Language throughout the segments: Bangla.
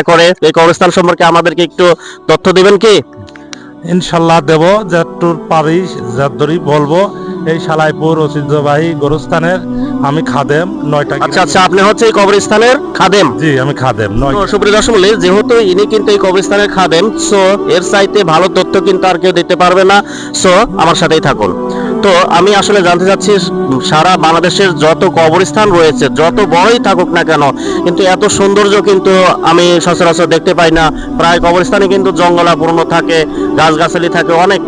দয়া করে এই কবরস্থান সম্পর্কে আমাদেরকে একটু তথ্য দিবেন কি? ইনশাল্লাহ দেব যতটুর পারি যতদূরই বলব এই সালাইপুর ঐতিহ্যবাহী গরুস্থানের আমি খাদেম নয়টা আচ্ছা আচ্ছা আপনি হচ্ছে এই কবরস্থানের খাদেম? জি আমি খাদেম নয় সুপ্রিয় দর্শক যেহেতু ইনি কিন্তু এই কবরস্থানের খাদেম সো এর চাইতে ভালো তথ্য কিন্তু আর কেউ দিতে পারবে না সো আমার সাথেই থাকুন। তো আমি আসলে জানতে চাচ্ছি সারা বাংলাদেশের যত কবরস্থান রয়েছে যত বড়ই থাকুক না কেন কিন্তু এত সৌন্দর্য কিন্তু আমি সচরাচর দেখতে পাই না। প্রায় কবরস্থানে কিন্তু জঙ্গলাপূর্ণ থাকে গাছগাছালি থাকে অনেক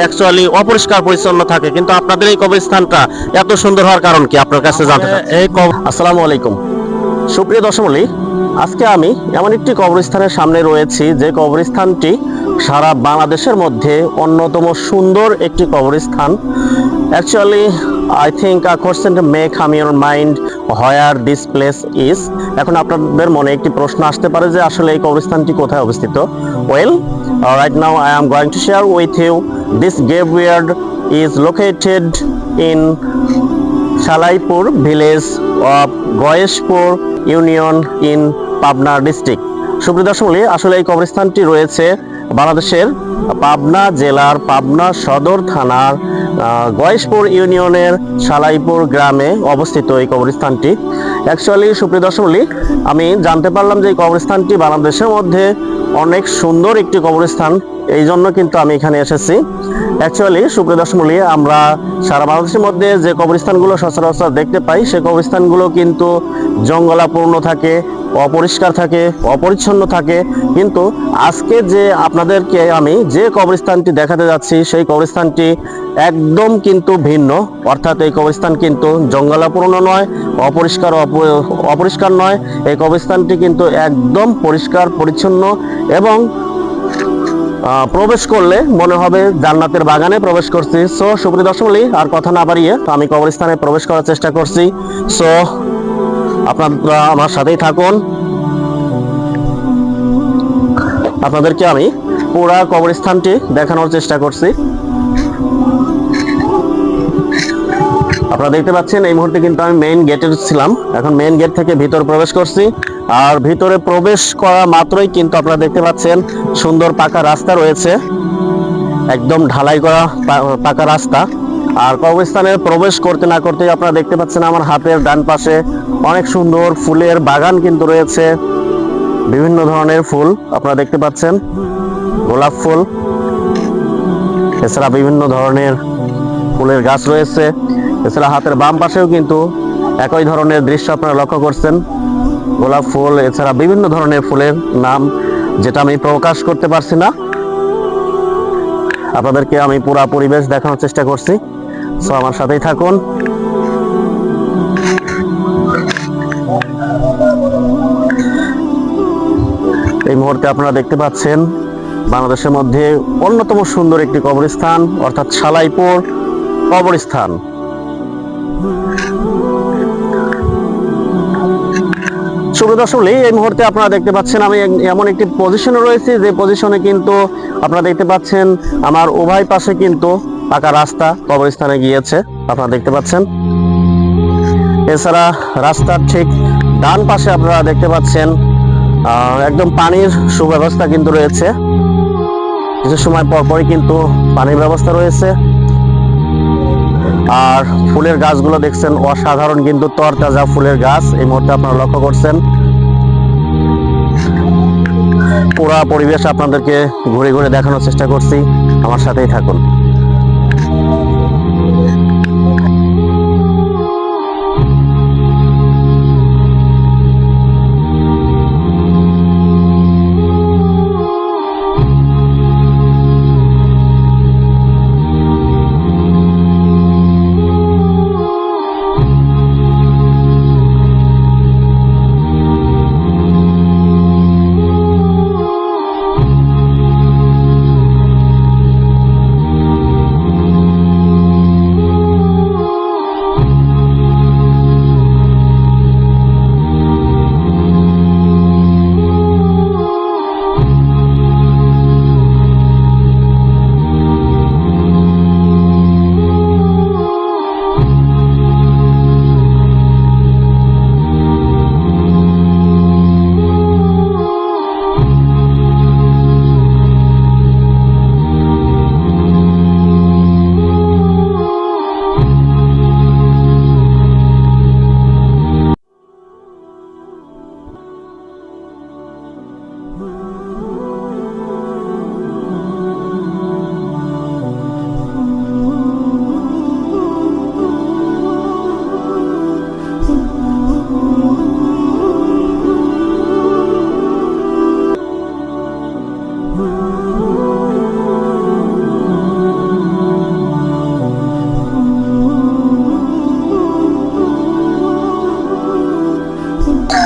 অ্যাকচুয়ালি অপরিষ্কার পরিচ্ছন্ন থাকে। কিন্তু আপনাদের এই কবরস্থানটা এত সুন্দর হওয়ার কারণ কি? আপনার কাছে জানতে। এই আসসালামু আলাইকুম। সুপ্রিয় দর্শকমণ্ডলী আজকে আমি এমন একটি কবরস্থানের সামনে রয়েছি যে কবরস্থানটি সারা বাংলাদেশের মধ্যে অন্যতম সুন্দর একটি কবরস্থান। Actually I think a question make come your mind where this place is এখন আপনাদের মনে একটি প্রশ্ন আসতে পারে যে আসলে এই কবরস্থানটি কোথায় অবস্থিত? Well right now I am going to share with you this graveyard is located in Salaipur village of Gayeshpur union in Pabna district সুপ্রিয় দর্শক আসলে এই কবরস্থানটি রয়েছে বাংলাদেশের পাবনা জেলার পাবনা সদর থানার গয়েশপুর ইউনিয়নের সালাইপুর গ্রামে অবস্থিত এই কবরস্থানটি। অ্যাকচুয়ালি সুপ্রিয় দর্শক আমি জানতে পারলাম যে এই কবরস্থানটি বাংলাদেশের মধ্যে অনেক সুন্দর একটি কবরস্থান। এই জন্য কিন্তু আমি এখানে এসেছি। অ্যাকচুয়ালি সুপ্রিয় দর্শক আমরা সারা বাংলাদেশের মধ্যে যে কবরস্থানগুলো সচরাচর দেখতে পাই, সে কবরস্থানগুলো কিন্তু জঙ্গলাপূর্ণ থাকে অপরিষ্কার থাকে, অপরিচ্ছন্ন থাকে। কিন্তু আজকে যে আপনাদেরকে আমি যে কবরস্থানটি দেখাতে যাচ্ছি, সেই কবরস্থানটি একদম কিন্তু ভিন্ন। অর্থাৎ এই কবরস্থান কিন্তু জঙ্গলাপূর্ণ নয়, অপরিষ্কার অপরিষ্কার নয়। এই কবরস্থানটি কিন্তু একদম পরিষ্কার, পরিচ্ছন্ন এবং প্রবেশ করলে মনে হবে জান্নাতের বাগানে প্রবেশ করছি। সো, সুপ্রিয় দর্শক আর কথা না বাড়িয়ে আমি কবরস্থানে প্রবেশ করার চেষ্টা করছি। সো আপনারা আমার সাথেই থাকুন। আপনাদেরকে আমি পুরা কবরস্থানটি দেখানোর চেষ্টা করছি। আপনারা দেখতে পাচ্ছেন, এই মুহূর্তে কিন্তু আমি মেইন গেটে ছিলাম। এখন মেইন গেট থেকে ভিতর প্রবেশ করছি। আর ভিতরে প্রবেশ করা মাত্রই কিন্তু আপনারা দেখতে পাচ্ছেন, সুন্দর পাকা রাস্তা রয়েছে। একদম ঢালাই করা পাকা রাস্তা। আর কবরস্থানে প্রবেশ করতে না করতেই আপনারা দেখতে পাচ্ছেন আমার হাতের ডান পাশে অনেক সুন্দর ফুলের বাগান কিন্তু রয়েছে। বিভিন্ন ধরনের ফুল আপনারা দেখতে পাচ্ছেন, গোলাপ ফুল, এছাড়া বিভিন্ন ধরনের ফুলের গাছ রয়েছে। এছাড়া হাতের বাম পাশেও কিন্তু একই ধরনের দৃশ্য আপনারা লক্ষ্য করছেন, গোলাপ ফুল, এছাড়া বিভিন্ন ধরনের ফুলের নাম, যেটা আমি প্রকাশ করতে পারছি না। আপনাদেরকে আমি পুরা পরিবেশ দেখানোর চেষ্টা করছি। সো আমার সাথেই থাকুন। এই মুহূর্তে আপনারা দেখতে পাচ্ছেন, বাংলাদেশের মধ্যে অন্যতম সুন্দর একটি কবরস্থান, অর্থাৎ সালাইপুর কবরস্থান। সুপ্রিয় দর্শক, এই মুহূর্তে আপনারা দেখতে পাচ্ছেন, আমি এমন একটি পজিশনে রয়েছি, যে পজিশনে কিন্তু আপনারা দেখতে পাচ্ছেন, আমার উভয় পাশে কিন্তু পাকা রাস্তা কবরস্থানে গিয়েছে, আপনারা দেখতে পাচ্ছেন। এছাড়া রাস্তার ঠিক ডান পাশে আপনারা দেখতে পাচ্ছেন একদম পানির সুব্যবস্থা কিন্তু রয়েছে। কিছু সময় পর পরই কিন্তু পানির ব্যবস্থা রয়েছে। আর ফুলের গাছগুলো দেখছেন, অসাধারণ কিন্তু তরতাজা ফুলের গাছ, এই মুহূর্তে আপনারা লক্ষ্য করছেন। পুরা পরিবেশ আপনাদেরকে ঘুরে ঘুরে দেখানোর চেষ্টা করছি। আমার সাথেই থাকুন।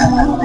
Uh-huh.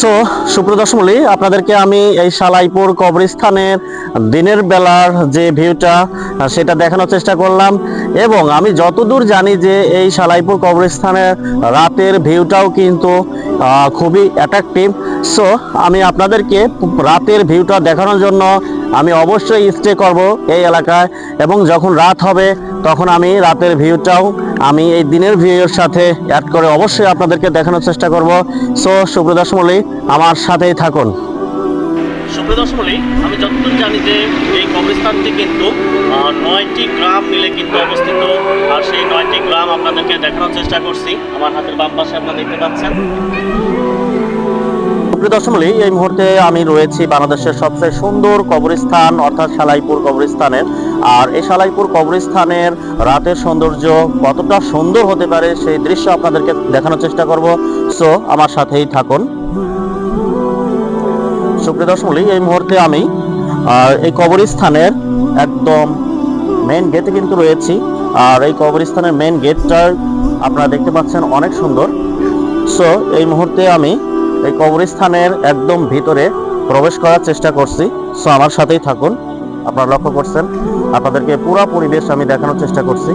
সো সুপ্রদর্শমলি আপনাদেরকে আমি এই সালাইপুর কবরস্থানের দিনের বেলার যে ভিউটা, সেটা দেখানোর চেষ্টা করলাম। এবং আমি যতদূর জানি যে এই সালাইপুর কবরস্থানের রাতের ভিউটাও কিন্তু খুবই অ্যাট্রাকটিভ সো, আমি আপনাদেরকে রাতের ভিউটা দেখানোর জন্য আমি অবশ্যই স্টে করব এই এলাকায়। এবং যখন রাত হবে তখন আমি রাতের ভিউটাও, আমি এই দিনের ভিউয়ের সাথে অ্যাড করে অবশ্যই আপনাদেরকে দেখানোর চেষ্টা করব। সো সুপ্রদর্শমলি আমার সাথেই থাকুন। সুপ্রদর্শমলি আমি যতদূর জানি যে এই কবরস্থানটি কিন্তু নয়টি গ্রাম মিলে কিন্তু অবস্থিত। আর সেই নয়টি গ্রাম আপনাদেরকে দেখানোর চেষ্টা করছি। আমার হাতের বাম পাশে আপনারা দেখতে পাচ্ছেন। সুপ্রিয় দর্শকমণ্ডলী, এই মুহূর্তে আমি রয়েছি বাংলাদেশের সবচেয়ে সুন্দর কবরস্থান অর্থাৎ সালাইপুর কবরস্থানের। আর এই সালাইপুর কবরস্থানের রাতের সৌন্দর্য কতটা সুন্দর হতে পারে সেই দৃশ্য আপনাদেরকে দেখানোর চেষ্টা করব। সো আমার সাথেই থাকুন। সুপ্রিয় দর্শকমণ্ডলী, এই মুহূর্তে আমি এই কবরস্থানের একদম মেন গেটে কিন্তু রয়েছি। আর এই কবরস্থানের মেন গেটটা আপনারা দেখতে পাচ্ছেন অনেক সুন্দর। সো এই মুহূর্তে আমি এই কবরস্থানের একদম ভিতরে প্রবেশ করার চেষ্টা করছি। সো আমার সাথেই থাকুন। আপনারা লক্ষ্য করছেন, আপনাদেরকে পুরো পরিবেশ আমি দেখানোর চেষ্টা করছি।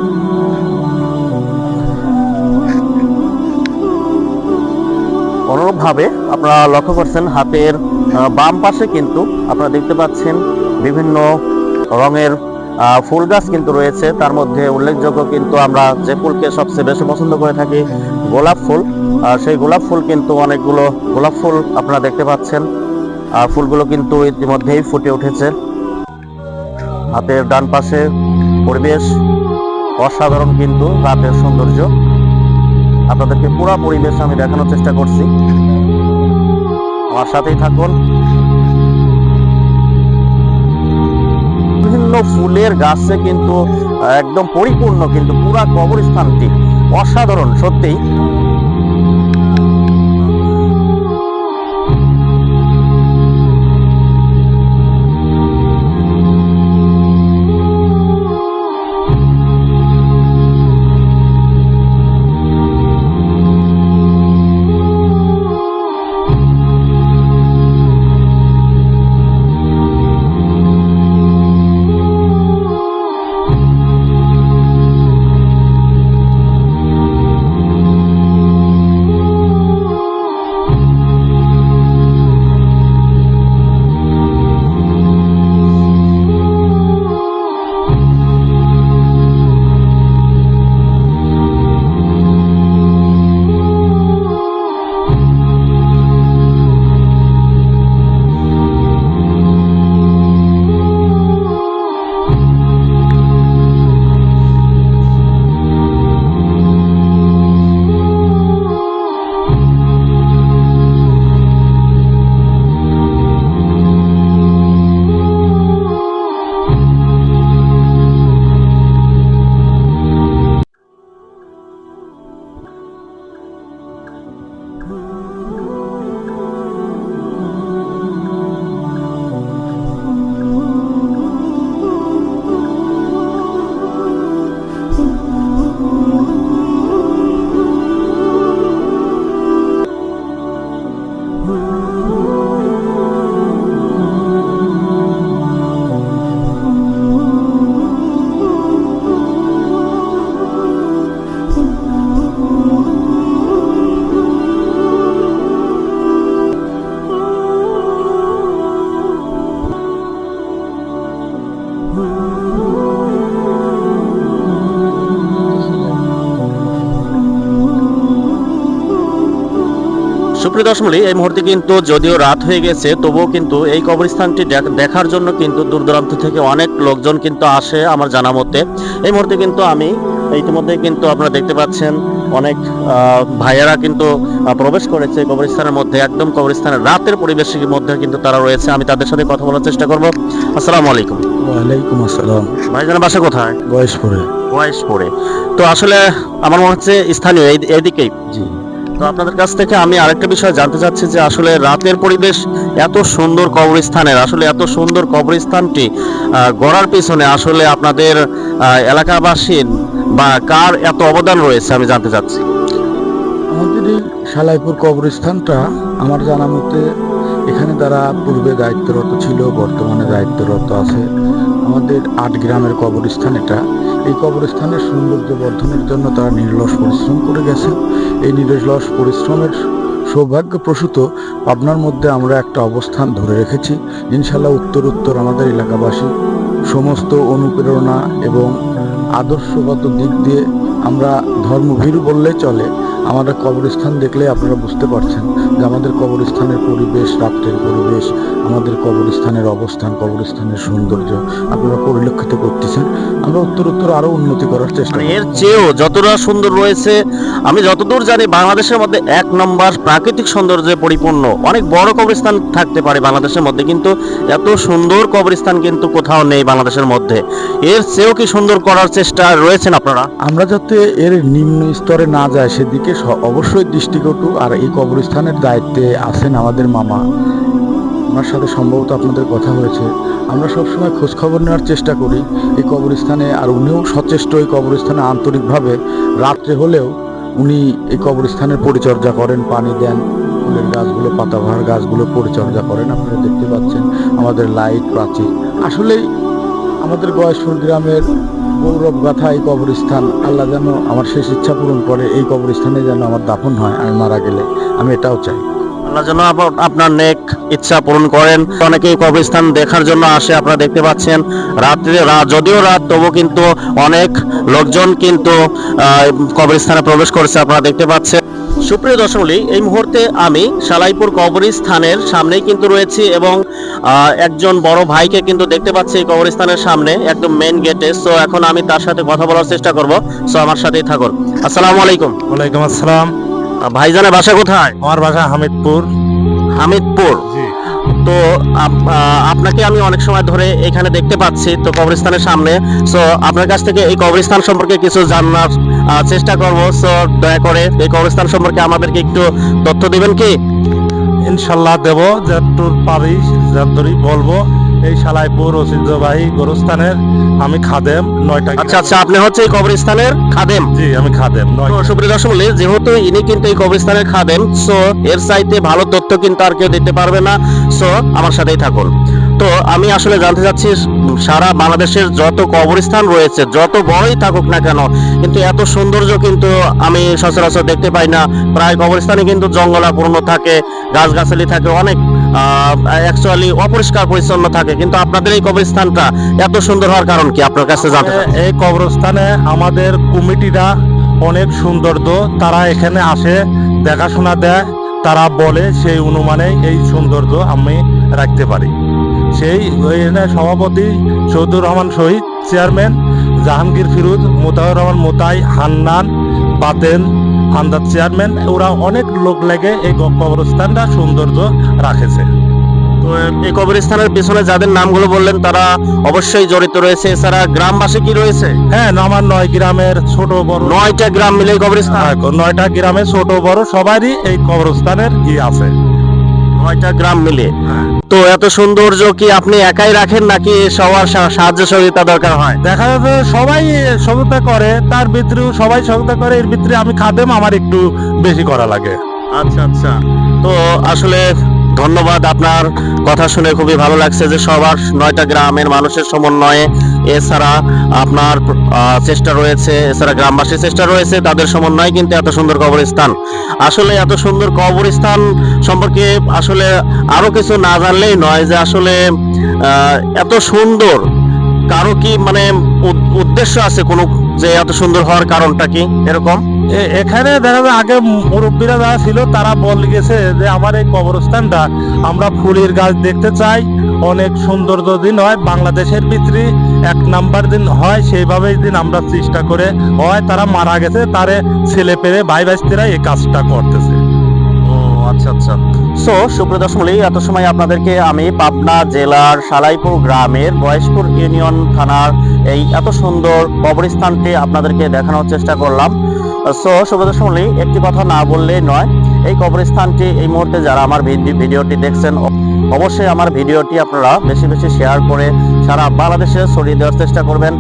অনুরূপভাবে আপনারা লক্ষ্য করছেন, হাতের বাম পাশে কিন্তু আপনারা দেখতে পাচ্ছেন বিভিন্ন রঙের ফুল গাছ কিন্তু রয়েছে। তার মধ্যে উল্লেখযোগ্য কিন্তু আমরা যে ফুলকে সবচেয়ে বেশি পছন্দ করে থাকি, গোলাপ ফুল। আর সেই গোলাপ ফুল কিন্তু অনেকগুলো গোলাপ ফুল আপনারা দেখতে পাচ্ছেন। আর ফুলগুলো কিন্তু ইতিমধ্যেই ফুটে উঠেছে। হাতের ডান পাশে পরিবেশ অসাধারণ কিন্তু রাতের সৌন্দর্য। আপনাদেরকে পুরো পরিবেশ আমি দেখানোর চেষ্টা করছি। আমার সাথেই থাকুন। বিভিন্ন ফুলের গাছে কিন্তু একদম পরিপূর্ণ কিন্তু পুরা কবরস্থানটি অসাধারণ সত্যি সুপ্রিয় দর্শনী এই মুহূর্তে কিন্তু যদিও রাত হয়ে গেছে তবুও কিন্তু এই কবরস্থানটি দেখ- দেখার জন্য কিন্তু দূর দূরান্ত থেকে অনেক লোকজন কিন্তু আসে আমার জানা মতে। এই মুহূর্তে কিন্তু আমি ইতিমধ্যে কিন্তু আপনারা দেখতে পাচ্ছেন অনেক ভাইয়েরা কিন্তু প্রবেশ করেছে কবরস্থানের মধ্যে একদম কবরস্থানের রাতের পরিবেশের মধ্যে কিন্তু তারা রয়েছে। আমি তাদের সাথে কথা বলার চেষ্টা করব। আসসালামু আলাইকুম। ওয়ালাইকুম আসসালাম। ভাইজানের বাসা কোথায়? বয়সপুরে বয়সপুরে তো আসলে আমার মনে হচ্ছে স্থানীয় এই- এইদিকেই জি। তো আপনাদের কাছ থেকে আমি আরেকটা বিষয় জানতে চাচ্ছি যে আসলে রাতের পরিবেশ এত সুন্দর কবরস্থানের, আসলে এত সুন্দর কবরস্থানটি গড়ার পিছনে আসলে আপনাদের এলাকাবাসীর বা কার এত অবদান রয়েছে আমি জানতে চাচ্ছি। আমাদের এই সালাইপুর কবরস্থানটা আমার জানা মতে এখানে তারা পূর্বে দায়িত্বরত ছিল, বর্তমানে দায়িত্বরত আছে। আমাদের আট গ্রামের কবরস্থান এটা। এই কবরস্থানের সৌন্দর্য বর্ধনের জন্য তারা নির্লস পরিশ্রম করে গেছে এই নির্লস পরিশ্রমের সৌভাগ্যপ্রসূত পাবনার মধ্যে আমরা একটা অবস্থান ধরে রেখেছি। ইনশাল্লাহ উত্তর উত্তর আমাদের এলাকাবাসী সমস্ত অনুপ্রেরণা এবং আদর্শগত দিক দিয়ে আমরা ধর্মভীরু বললে চলে। আমাদের কবরস্থান দেখলে আপনারা বুঝতে পারছেন যে আমাদের কবরস্থানের পরিবেশ রাত্রের পরিবেশ আমাদের কবরস্থানের অবস্থান কবরস্থানের সৌন্দর্য আপনারা পরিলক্ষিত করতেছেন। আমরা উত্তর উত্তর আরও উন্নতি করার চেষ্টা মানে এর চেয়েও যতটা সুন্দর রয়েছে আমি যতদূর জানি বাংলাদেশের মধ্যে এক নম্বর প্রাকৃতিক সৌন্দর্যে পরিপূর্ণ। অনেক বড় কবরস্থান থাকতে পারে বাংলাদেশের মধ্যে কিন্তু এত সুন্দর কবরস্থান কিন্তু কোথাও নেই বাংলাদেশের মধ্যে। এর চেয়েও কি সুন্দর করার চেষ্টা রয়েছেন আপনারা? আমরা যাতে এর নিম্ন স্তরে না যায় সেদিকে স- অবশ্যই দৃষ্টিকটু আর এই কবরস্থানের দায়িত্বে আছেন আমাদের মামা। ওনার সাথে সম্ভবত আপনাদের কথা হয়েছে। আমরা সবসময় খোঁজখবর নেওয়ার চেষ্টা করি এই কবরস্থানে আর উনিও সচেষ্ট এই কবরস্থানে আন্তরিকভাবে। রাত্রে হলেও উনি এই কবরস্থানের পরিচর্যা করেন, পানি দেন, ফুলের গাছগুলো, পাতাবাহার গাছগুলো পরিচর্যা করেন। আপনারা দেখতে পাচ্ছেন আমাদের লাইট প্রাচীর। আসলেই আমাদের গয়েশ্বর গ্রামের গৌরব গাথা এই কবরস্থান, আল্লাহ যেন আমার শেষ ইচ্ছা পূরণ করে, এই কবরস্থানে যেন আমার দাফন হয়, আমি মারা গেলে, আমি এটাও চাই। আল্লাহ যেন আপ- আপনার নেক ইচ্ছা পূরণ করেন। অনেকেই কবরস্থান দেখার জন্য আসে, আপনারা দেখতে পাচ্ছেন, রাত্রে রাত যদিও রাত তবু কিন্তু অনেক লোকজন কিন্তু কবরস্থানে প্রবেশ করেছে, আপনারা দেখতে পাচ্ছেন। সুপ্রিয় দর্শকলি এই মুহূর্তে আমি সালাইপুর কবরস্থানের সামনেই কিন্তু রয়েছি এবং একজন বড় ভাইকে কিন্তু দেখতে পাচ্ছি এই কবরস্থানের সামনে একদম মেন গেটে সো এখন আমি তার সাথে কথা বলার চেষ্টা করব। সো আমার সাথেই থাকুন। আসসালামু আলাইকুম। ওয়ালাইকুম আসসালাম। ভাইজানের বাসা কোথায়? আমার বাসা হামিদপুর। হামিদপুর। তো আপ- আপনাকে আমি অনেক সময় ধরে এখানে দেখতে পাচ্ছি তো কবরস্থানের সামনে। সো আপনার কাছ থেকে এই কবরস্থান সম্পর্কে কিছু জানার চেষ্টা করব। সো দয়া করে এই কবরস্থান সম্পর্কে আমাদেরকে একটু তথ্য দিবেন কি? ইনশাল্লাহ দেব যতটুর পারি যতদূরই বলব এই সালাইপুর ঐতিহ্যবাহী গোরস্থানের আমি খাদেম নয়টা আচ্ছা আচ্ছা আপনি হচ্ছে এই কবরস্থানের খাদেম? জি আমি খাদেম সুপ্রিয় দর্শক যেহেতু ইনি কিন্তু এই কবরস্থানের খাদেম সো এর চাইতে ভালো তথ্য কিন্তু আর কেউ দিতে পারবে না। সো আমার সাথেই থাকুন। তো আমি আসলে জানতে চাচ্ছি, সারা বাংলাদেশের যত কবরস্থান রয়েছে, যত বড়ই থাকুক না কেন, কিন্তু এত সৌন্দর্য কিন্তু আমি সচরাচর দেখতে পাই না। প্রায় কবরস্থানে কিন্তু জঙ্গলাপূর্ণ থাকে, গাছগাছালি থাকে, অনেক অ্যাকচুয়ালি অপরিষ্কার পরিচ্ছন্ন থাকে। কিন্তু আপনাদের এই কবরস্থানটা এত সুন্দর হওয়ার কারণ কি? আপনার কাছে জানতে এই কবরস্থানে আমাদের কমিটিরা অনেক সৌন্দর্য, তারা এখানে আসে, দেখাশোনা দেয়, তারা বলে সেই অনুমানে এই সৌন্দর্য আমি রাখতে পারি। সেই সভাপতি সৌদুর রহমান শহীদ চেয়ারম্যান জাহাঙ্গীর ফিরোজ মোতাউর রহমান মোতাই হান্নান বাতেন হান্দার চেয়ারম্যান ওরা অনেক লোক লেগে এই কবরস্থানটা সৌন্দর্য রাখেছে। তো এই কবরস্থানের পিছনে যাদের নামগুলো বললেন তারা অবশ্যই জড়িত রয়েছে। এছাড়া গ্রামবাসী কি রয়েছে? হ্যাঁ আমার নয় গ্রামের ছোট বড় নয়টা গ্রাম মিলে কবরস্থান? হ্যাঁ, নয়টা গ্রামে ছোট বড় সবারই এই কবরস্থানের ই আছে। নয়টা গ্রাম মিলে? তো এত সৌন্দর্য কি আপনি একাই রাখেন নাকি সবার সাহায্য সহযোগিতা দরকার হয়? দেখা যাচ্ছে সবাই সহযোগিতা করে তার ভিতরেও সবাই সহযোগিতা করে এর ভিতরে আমি খাদেম আমার একটু বেশি করা লাগে। আচ্ছা আচ্ছা। তো আসলে ধন্যবাদ, আপনার কথা শুনে খুবই ভালো লাগছে যে সবার নয়টা গ্রামের মানুষের সমন্বয়ে এছাড়া আপনার চেষ্টা রয়েছে, এছাড়া গ্রামবাসীর চেষ্টা রয়েছে তাদের সমন্বয়ে কিন্তু এত সুন্দর কবরস্থান। আসলে এত সুন্দর কবরস্থান সম্পর্কে আসলে আরও কিছু না জানলেই নয় যে আসলে এত সুন্দর। কারও কি মানে উদ- উদ্দেশ্য আছে কোনো যে এত সুন্দর হওয়ার কারণটা কি? এরকম? এখানে দেখা যায় আগে মুরব্বীরা যারা ছিল, তারা বলে গেছে যে আমার এই কবরস্থানটা আমরা ফুলের গাছ দেখতে চাই। অনেক সৌন্দর্য দিন হয়, বাংলাদেশের ভিতরে এক নাম্বার দিন হয়, সেইভাবেই দিন আমরা চেষ্টা করে হয়। তারা মারা গেছে, তারে ছেলে পেলে ভাই ভাইস্তিরা এই কাজটা করতেছে। আচ্ছা আচ্ছা। সো সুপ্রিয় এত সময় আপনাদেরকে আমি পাবনা জেলার সালাইপুর গ্রামের বয়স্পুর ইউনিয়ন থানার এই এত সুন্দর কবরস্থানটি আপনাদেরকে দেখানোর চেষ্টা করলাম। সো সুপ্রিয় দর্শকমণ্ডলী একটি কথা না বললেই নয়, এই কবরস্থানটি এই মুহূর্তে যারা আমার ভিডি- ভিডিওটি দেখছেন অবশ্যই আমার ভিডিওটি আপনারা বেশি বেশি শেয়ার করে সারা বাংলাদেশে ছড়িয়ে দেওয়ার চেষ্টা করবেন।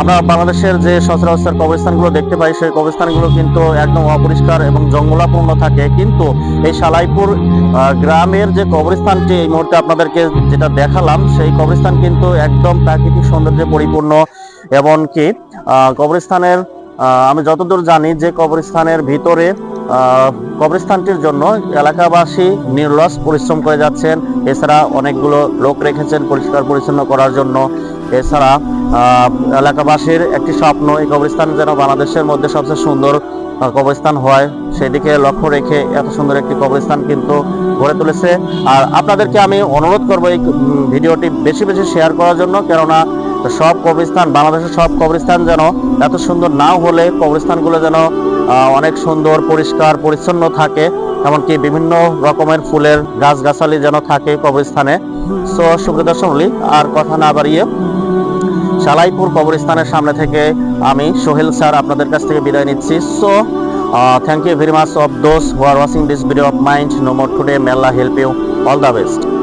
আমরা বাংলাদেশের যে সচরাচর কবরস্থানগুলো দেখতে পাই, সেই কবরস্থানগুলো কিন্তু একদম অপরিষ্কার এবং জঙ্গলাপূর্ণ থাকে। কিন্তু এই সালাইপুর গ্রামের যে কবরস্থানটি, এই মুহূর্তে আপনাদেরকে যেটা দেখালাম, সেই কবরস্থান কিন্তু একদম প্রাকৃতিক সৌন্দর্যে পরিপূর্ণ। এমনকি কবরস্থানের আমি যতদূর জানি যে কবরস্থানের ভিতরে কবরস্থানটির জন্য এলাকাবাসী নির্লস পরিশ্রম করে যাচ্ছেন। এছাড়া অনেকগুলো লোক রেখেছেন পরিষ্কার পরিচ্ছন্ন করার জন্য। এছাড়া এলাকাবাসীর একটি স্বপ্ন, এই কবরস্থান যেন বাংলাদেশের মধ্যে সবচেয়ে সুন্দর কবরস্থান হয়। সেদিকে লক্ষ্য রেখে এত সুন্দর একটি কবরস্থান কিন্তু গড়ে তুলেছে। আর আপনাদেরকে আমি অনুরোধ করব এই ভিডিওটি বেশি বেশি শেয়ার করার জন্য, কেননা সব কবরস্থান বাংলাদেশের সব কবরস্থান যেন এত সুন্দর না হলে কবরস্থানগুলো যেন অনেক সুন্দর পরিষ্কার পরিচ্ছন্ন থাকে এমনকি বিভিন্ন রকমের ফুলের গাছগাছালি যেন থাকে কবরস্থানে। সো সুপ্রিয় দর্শকমণ্ডলী, আর কথা না বাড়িয়ে সালাইপুর কবরস্থানের সামনে থেকে আমি সোহেল স্যার আপনাদের কাছ থেকে বিদায় নিচ্ছি। So thank you very much of those who are watching this video of mind no more today মেল্লা help you all the best